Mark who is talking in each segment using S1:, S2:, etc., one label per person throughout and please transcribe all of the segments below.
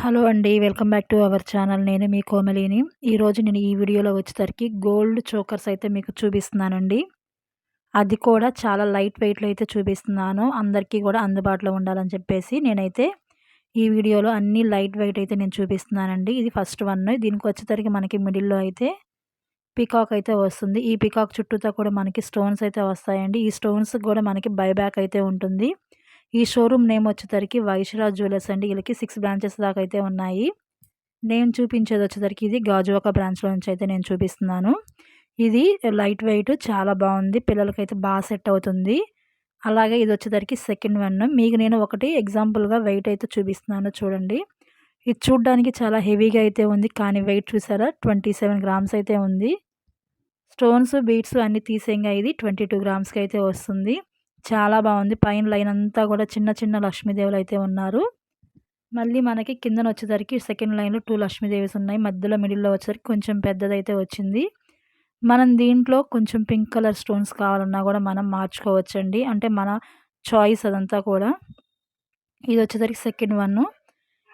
S1: Hello అండి welcome back to our channel. నేను మీ కోమలిని. ఈరోజు నేను ఈ వీడియోలో వచ్చేసరికి గోల్డ్ చోకర్స్ అయితే మీకు చూపిస్తున్నానండి. అది కూడా చాలా లైట్ వెయిట్లో అయితే చూపిస్తున్నాను. అందరికీ కూడా అందుబాటులో ఉండాలని చెప్పేసి నేనైతే ఈ వీడియోలో అన్ని లైట్ వెయిట్ అయితే నేను చూపిస్తున్నానండి. ఇది ఫస్ట్ వన్. దీనికి వచ్చేసరికి మనకి మిడిల్లో అయితే పికాక్ అయితే వస్తుంది. ఈ పికాక్ చుట్టూతో కూడా మనకి స్టోన్స్ అయితే వస్తాయండి. ఈ స్టోన్స్ కూడా మనకి బైబ్యాక్ అయితే ఉంటుంది. ఈ షోరూమ్ నేమ్ వచ్చేసరికి వైశ్రాజ్ జ్యువెలర్స్ అండి. వీళ్ళకి సిక్స్ బ్రాంచెస్ దాకా అయితే ఉన్నాయి. నేను చూపించేది వచ్చేసరికి ఇది గాజువాక బ్రాంచ్లో నుంచి అయితే నేను చూపిస్తున్నాను. ఇది లైట్ వెయిట్ చాలా బాగుంది. పిల్లలకైతే బాగా సెట్ అవుతుంది. అలాగే ఇది వచ్చేసరికి సెకండ్ వన్ మీకు నేను ఒకటి ఎగ్జాంపుల్గా వెయిట్ అయితే చూపిస్తున్నాను చూడండి. ఇది చూడ్డానికి చాలా హెవీగా అయితే ఉంది. కానీ వెయిట్ చూసారా? ట్వంటీ సెవెన్ గ్రామ్స్ అయితే ఉంది. స్టోన్స్ బీట్స్ అన్నీ తీసేయంగా ఇది ట్వంటీ టూ గ్రామ్స్కి అయితే వస్తుంది. చాలా బాగుంది. పైన లైన్ అంతా కూడా చిన్న చిన్న లక్ష్మీదేవులు అయితే ఉన్నారు. మళ్ళీ మనకి కిందన వచ్చేసరికి సెకండ్ లైన్లో టూ లక్ష్మీదేవిస్ ఉన్నాయి. మధ్యలో మిడిల్లో వచ్చేసరికి కొంచెం పెద్దదైతే వచ్చింది. మనం దీంట్లో కొంచెం పింక్ కలర్ స్టోన్స్ కావాలన్నా కూడా మనం మార్చుకోవచ్చండి. అంటే మన చాయిస్ అదంతా కూడా. ఇది వచ్చేసరికి సెకండ్ వన్.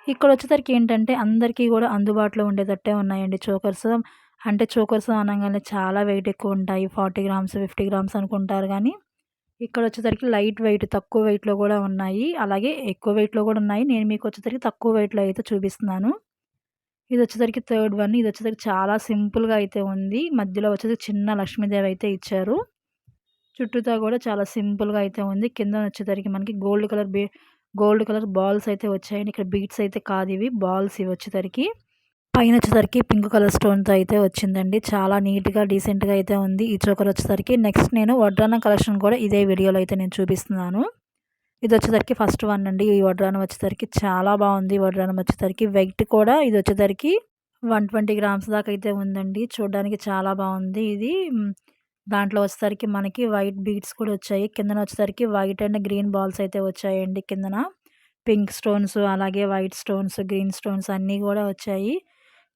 S1: ఇక్కడ వచ్చేసరికి ఏంటంటే అందరికీ కూడా అందుబాటులో ఉండేటట్టే ఉన్నాయండి చోకర్స్. అంటే చోకర్స్ అనగానే చాలా వెయిట్ ఎక్కువ ఉంటాయి. ఫార్టీ గ్రామ్స్ ఫిఫ్టీ గ్రామ్స్ అనుకుంటారు కానీ ఇక్కడ వచ్చేసరికి లైట్ వెయిట్ తక్కువ వెయిట్లో కూడా ఉన్నాయి. అలాగే ఎక్కువ వెయిట్లో కూడా ఉన్నాయి. నేను మీకు వచ్చేసరికి తక్కువ వెయిట్లో అయితే చూపిస్తున్నాను. ఇది వచ్చేసరికి థర్డ్ వన్. ఇది వచ్చేసరికి చాలా సింపుల్గా అయితే ఉంది. మధ్యలో వచ్చేసరికి చిన్న లక్ష్మీదేవి అయితే ఇచ్చారు. చుట్టూతో కూడా చాలా సింపుల్గా అయితే ఉంది. కింద వచ్చేసరికి మనకి gold colour gold colour balls అయితే వచ్చాయి ఇక్కడ బీట్స్ అయితే కాదు ఇవి. బాల్స్ ఇవి వచ్చేసరికి. పైన వచ్చేసరికి పింక్ కలర్ స్టోన్తో అయితే వచ్చిందండి. చాలా నీట్గా డీసెంట్గా అయితే ఉంది. ఈ చోకర్ వచ్చేసరికి నెక్స్ట్ నేను వడ్రాన కలెక్షన్ కూడా ఇదే వీడియోలో అయితే నేను చూపిస్తున్నాను. ఇది వచ్చేసరికి ఫస్ట్ వన్ అండి. ఈ వడ్రానం వచ్చేసరికి చాలా బాగుంది. వడ్రానం వచ్చేసరికి వెయిట్ కూడా ఇది వచ్చేసరికి వన్ ట్వంటీ గ్రామ్స్ దాకా అయితే ఉందండి. చూడడానికి చాలా బాగుంది ఇది. దాంట్లో వచ్చేసరికి మనకి వైట్ బీడ్స్ కూడా వచ్చాయి. కిందన వచ్చేసరికి వైట్ అండ్ గ్రీన్ బాల్స్ అయితే వచ్చాయండి కిందన. పింక్ స్టోన్స్ అలాగే వైట్ స్టోన్స్ గ్రీన్ స్టోన్స్ అన్నీ కూడా వచ్చాయి.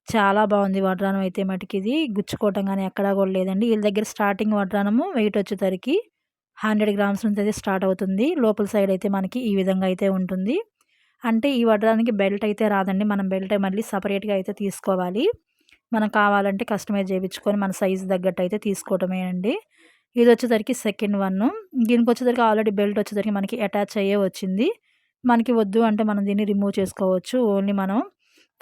S1: చాలా బాగుంది వడ్రానం అయితే మటుకి ఇది. గుచ్చుకోవటం కానీ ఎక్కడా కూడా లేదండి. వీళ్ళ దగ్గర స్టార్టింగ్ వడ్రానము వెయిట్ వచ్చేసరికి హండ్రెడ్ గ్రామ్స్ నుంచి అయితే స్టార్ట్ అవుతుంది. లోపల సైడ్ అయితే మనకి ఈ విధంగా అయితే ఉంటుంది. అంటే ఈ వడ్రానికి బెల్ట్ అయితే రాదండి. మనం బెల్ట్ మళ్ళీ సపరేట్గా అయితే తీసుకోవాలి. మనం కావాలంటే కస్టమైజ్ చేయించుకొని మన సైజు తగ్గట్టు అయితే తీసుకోవటమే అండి. ఇది వచ్చేసరికి సెకండ్ వన్. దీనికి వచ్చేసరికి ఆల్రెడీ బెల్ట్ వచ్చేసరికి మనకి అటాచ్ అయ్యే వచ్చింది. మనకి వద్దు అంటే మనం దీన్ని రిమూవ్ చేసుకోవచ్చు. ఓన్లీ మనం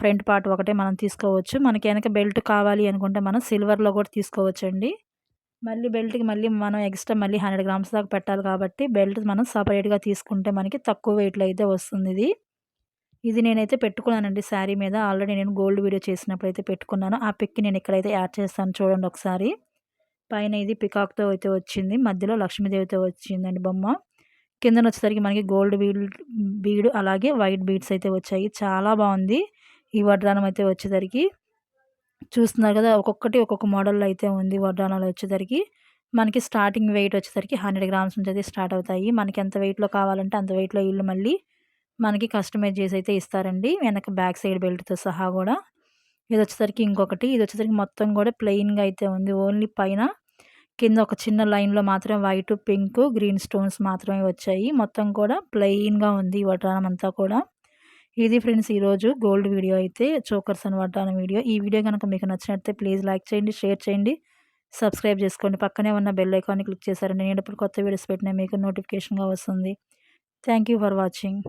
S1: ఫ్రంట్ పార్ట్ ఒకటే మనం తీసుకోవచ్చు. మనకి వెనక బెల్ట్ కావాలి అనుకుంటే మనం సిల్వర్లో కూడా తీసుకోవచ్చు అండి మళ్ళీ బెల్ట్కి మళ్ళీ మనం ఎక్స్ట్రా మళ్ళీ హండ్రెడ్ గ్రామ్స్ దాకా పెట్టాలి కాబట్టి బెల్ట్ మనం సపరేట్గా తీసుకుంటే మనకి తక్కువ వెయిట్లో అయితే వస్తుంది ఇది. ఇది నేనైతే పెట్టుకున్నానండి శారీ మీద. ఆల్రెడీ నేను గోల్డ్ వీడియో చేసినప్పుడు అయితే పెట్టుకున్నాను. ఆ పిక్కి నేను ఇక్కడైతే యాడ్ చేస్తాను చూడండి ఒకసారి. పైన ఇది పికాక్తో అయితే వచ్చింది. మధ్యలో లక్ష్మీదేవితో వచ్చిందండి బొమ్మ. కిందన వచ్చేసరికి మనకి గోల్డ్ బీడ్ బీడు అలాగే వైట్ బీడ్స్ అయితే వచ్చాయి. చాలా బాగుంది. ఈ వడ్రానం అయితే వచ్చేసరికి చూస్తున్నారు కదా ఒక్కొక్కటి ఒక్కొక్క మోడల్లో అయితే ఉంది వడ్రానాలు వచ్చేసరికి. మనకి స్టార్టింగ్ వెయిట్ వచ్చేసరికి హండ్రెడ్ గ్రామ్స్ నుంచి అయితే స్టార్ట్ అవుతాయి. మనకి ఎంత వెయిట్లో కావాలంటే అంత వెయిట్లో ఇల్లు మళ్ళీ మనకి కస్టమైజ్ చేసి అయితే ఇస్తారండి. వెనక బ్యాక్ సైడ్ బెల్ట్తో సహా కూడా. ఇది వచ్చేసరికి ఇంకొకటి. ఇది వచ్చేసరికి మొత్తం కూడా ప్లెయిన్గా అయితే ఉంది. ఓన్లీ పైన కింద ఒక చిన్న లైన్లో మాత్రం వైట్ పింక్ గ్రీన్ స్టోన్స్ మాత్రమే వచ్చాయి. మొత్తం కూడా ప్లెయిన్గా ఉంది వడ్రానం అంతా కూడా. ఇది ఫ్రెండ్స్ ఈరోజు గోల్డ్ వీడియో అయితే చోకర్స్ అనమాట అనే వీడియో. ఈ వీడియో కనుక మీకు నచ్చినట్లయితే ప్లీజ్ లైక్ చేయండి షేర్ చేయండి సబ్స్క్రైబ్ చేసుకోండి. పక్కనే ఉన్న బెల్ ఐకాన్ని క్లిక్ చేశారండి నేను ఇప్పుడు కొత్త వీడియోస్ పెట్టినా మీకు నోటిఫికేషన్గా వస్తుంది. Thank for watching.